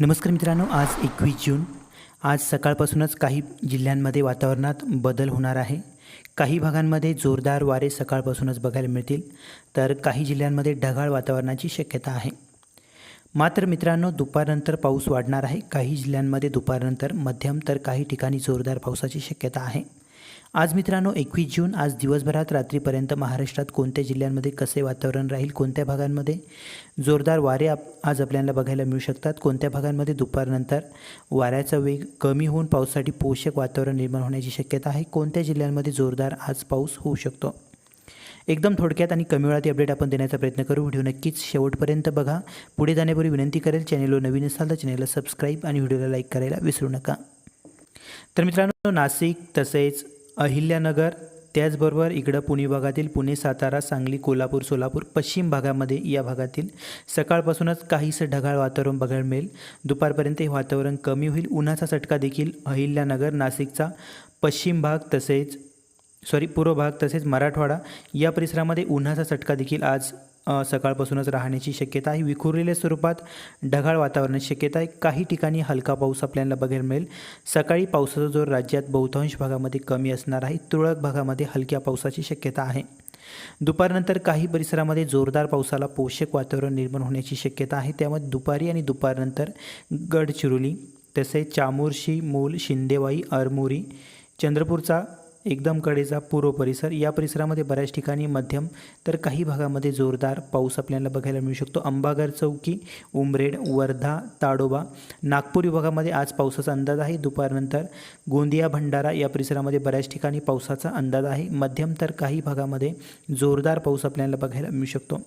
नमस्कार मित्रांनो आज एकवीस जून. आज सकाळपासूनच काही जिल्ह्यांमध्ये वातावरणात बदल होणार आहे. काही भागांमध्ये जोरदार वारे सकाळपासूनच बघायला मिळतील तर काही जिल्ह्यांमध्ये ढगाळ वातावरणाची शक्यता आहे. मात्र मित्रांनो दुपारनंतर पाऊस वाढणार आहे. काही जिल्ह्यांमध्ये दुपारनंतर मध्यम तर काही ठिकाणी जोरदार पावसाची शक्यता आहे. आज मित्रांनो एकवीस जून आज दिवसभरात रात्रीपर्यंत महाराष्ट्रात कोणत्या जिल्ह्यांमध्ये कसे वातावरण राहील कोणत्या भागांमध्ये? जोरदार वारे आप आज आपल्याला बघायला मिळू शकतात. कोणत्या भागांमध्ये? दुपारनंतर वाऱ्याचा वेग कमी होऊन पावसासाठी पोषक वातावरण निर्माण होण्याची शक्यता आहे. कोणत्या जिल्ह्यांमध्ये जोरदार आज पाऊस होऊ शकतो? एकदम थोडक्यात आणि कमी वेळात अपडेट आपण देण्याचा प्रयत्न करू. व्हिडिओ नक्कीच शेवटपर्यंत बघा. पुढे जाण्यापूर्वी विनंती करेल चॅनेलवर नवीन असाल तर चॅनेलला सबस्क्राईब आणि व्हिडिओला लाईक करायला विसरू नका. तर मित्रांनो नाशिक तसेच अहिल्यानगर त्याचबरोबर इकडं पुणे भागातील पुणे सातारा सांगली कोल्हापूर सोलापूर पश्चिम भागामध्ये या भागातील सकाळपासूनच काहीसं ढगाळ वातावरण बघायला मिळेल. दुपारपर्यंत हे वातावरण कमी होईल. उन्हाचा चटका देखील अहिल्यानगर नाशिकचा पश्चिम भाग तसेच सॉरी पूर्व भाग तसेच मराठवाडा या परिसरामध्ये उन्हाचा चटका देखील आज सकाळपासूनच राहण्याची शक्यता आहे. विखुरलेल्या स्वरूपात ढगाळ वातावरणाची शक्यता आहे. काही ठिकाणी हलका पाऊस आपल्याला बघायला मिळेल. सकाळी पावसाचा जोर राज्यात बहुतांश भागामध्ये कमी असणार आहे. तुरळक भागामध्ये हलक्या पावसाची शक्यता आहे. दुपारनंतर काही परिसरामध्ये जोरदार पावसाला पोषक वातावरण निर्माण होण्याची शक्यता आहे. त्यामध्ये दुपारी आणि दुपारनंतर गडचिरोली तसेच चामोर्शी मूल शिंदेवाई अरमोरी चंद्रपूरचा एकदम कडेचा पूर्व परिसर. या परिसरामध्ये बऱ्याच ठिकाणी मध्यम तर काही भागामध्ये जोरदार पाऊस आपल्याला बघायला मिळू शकतो. अंबागर चौकी उमरेड वर्धा ताडोबा नागपूर विभागामध्ये आज पावसाचा अंदाज आहे. दुपारनंतर गोंदिया भंडारा या परिसरामध्ये बऱ्याच ठिकाणी पावसाचा अंदाज आहे. मध्यम तर काही भागामध्ये जोरदार पाऊस आपल्याला बघायला मिळू शकतो.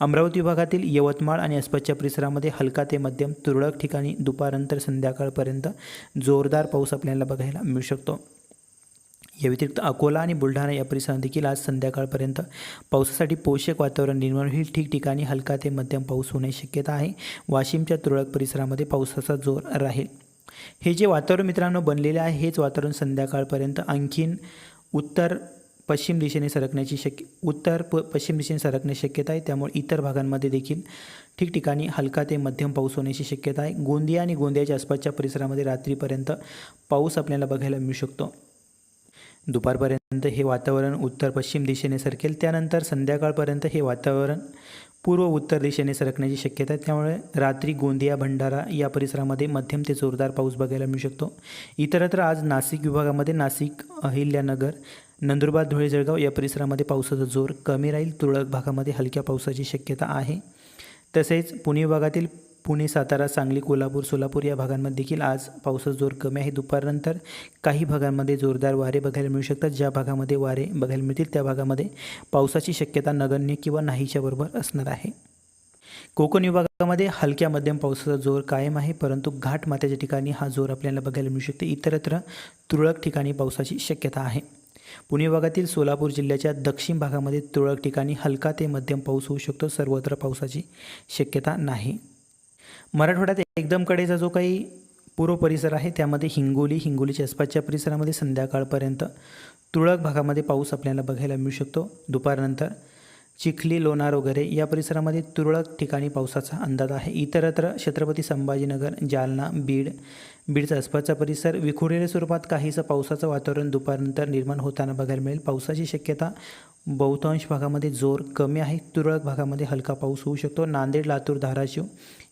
अमरावती विभागातील यवतमाळ आणि आसपासच्या परिसरामध्ये हलका ते मध्यम तुरळक ठिकाणी दुपारनंतर संध्याकाळपर्यंत जोरदार पाऊस आपल्याला बघायला मिळू शकतो. या व्यतिरिक्त अकोला आणि बुलढाणा या परिसरात देखील आज संध्याकाळपर्यंत पावसासाठी पोषक वातावरण निर्माण होईल. ठिकठिकाणी हलका ते मध्यम पाऊस होण्याची शक्यता आहे. वाशिमच्या तुरळक परिसरामध्ये पावसाचा जोर राहील. हे जे वातावरण मित्रांनो बनलेले आहे हेच वातावरण संध्याकाळपर्यंत आणखीन उत्तर पश्चिम दिशेने सरकण्याची शक्य उत्तर प पश्चिम दिशेने सरकण्याची शक्यता आहे. त्यामुळे इतर भागांमध्ये देखील ठिकठिकाणी हलका ते मध्यम पाऊस होण्याची शक्यता आहे. गोंदिया आणि गोंदियाच्या आसपासच्या परिसरामध्ये रात्रीपर्यंत पाऊस आपल्याला बघायला मिळू शकतो. दुपारपर्यंत हे वातावरण उत्तर पश्चिम दिशेने सरकेल. त्यानंतर संध्याकाळपर्यंत हे वातावरण पूर्व उत्तर दिशेने सरकण्याची शक्यता आहे. त्यामुळे रात्री गोंदिया भंडारा या परिसरामध्ये मध्यम ते जोरदार पाऊस बघायला मिळू शकतो. इतरत्र आज नाशिक विभागामध्ये नाशिक अहिल्यानगर नंदुरबार धुळे जळगाव या परिसरामध्ये पावसाचा जोर कमी राहील. तुरळक भागामध्ये हलक्या पावसाची शक्यता आहे. तसेच पुणे विभागातील पुणे सातारा सांगली कोल्हापूर सोलापूर या भागांमध्ये देखील आज पावसाचा जोर कमी आहे. दुपारनंतर काही भागांमध्ये जोरदार वारे बघायला मिळू शकतात. ज्या भागामध्ये वारे बघायला मिळतील त्या भागामध्ये पावसाची शक्यता नगण्य किंवा नाहीच्या बरोबर असणार आहे. कोकण विभागामध्ये हलक्या मध्यम पावसाचा जोर कायम आहे परंतु घाट माथ्याच्या ठिकाणी हा जोर आपल्याला बघायला मिळू शकते. इतरत्र तुरळक ठिकाणी पावसाची शक्यता आहे. पुणे विभागातील सोलापूर जिल्ह्याच्या दक्षिण भागामध्ये तुरळक ठिकाणी हलका ते मध्यम पाऊस होऊ शकतो. सर्वत्र पावसाची शक्यता नाही. मराठवाड्यात एकदमकडेचा जो काही पूर्व परिसर आहे त्यामध्ये हिंगोली हिंगोलीच्या आसपासच्या परिसरामध्ये संध्याकाळपर्यंत तुरळक भागामध्ये पाऊस आपल्याला बघायला मिळू शकतो. दुपारनंतर चिखली लोणार वगैरे या परिसरामध्ये तुरळक ठिकाणी पावसाचा अंदाज आहे. इतरत्र छत्रपती संभाजीनगर जालना बीड बीडचा आसपासचा परिसर विखुरलेल्या स्वरूपात काहीसं पावसाचं वातावरण दुपारनंतर निर्माण होताना बघायला मिळेल. पावसाची शक्यता बहुतांश भागामध्ये जोर कमी आहे. तुरळक भागामध्ये हलका पाऊस होऊ शकतो. नांदेड लातूर धाराशिव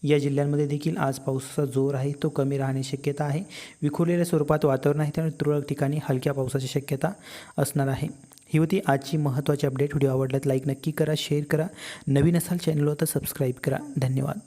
या जिल्ह्यांमध्ये देखील आज पावसाचा जोर आहे. तो कमी राहण्याची शक्यता आहे. विखुरलेल्या स्वरूपात वातावरण आहे त्यामुळे तुरळक ठिकाणी हलक्या पावसाची शक्यता असणार आहे. ही होती आजची महत्त्वाची अपडेट. व्हिडिओ आवडल्यात लाईक नक्की करा शेअर करा. नवीन असाल चॅनलवर तर सबस्क्राईब करा. धन्यवाद.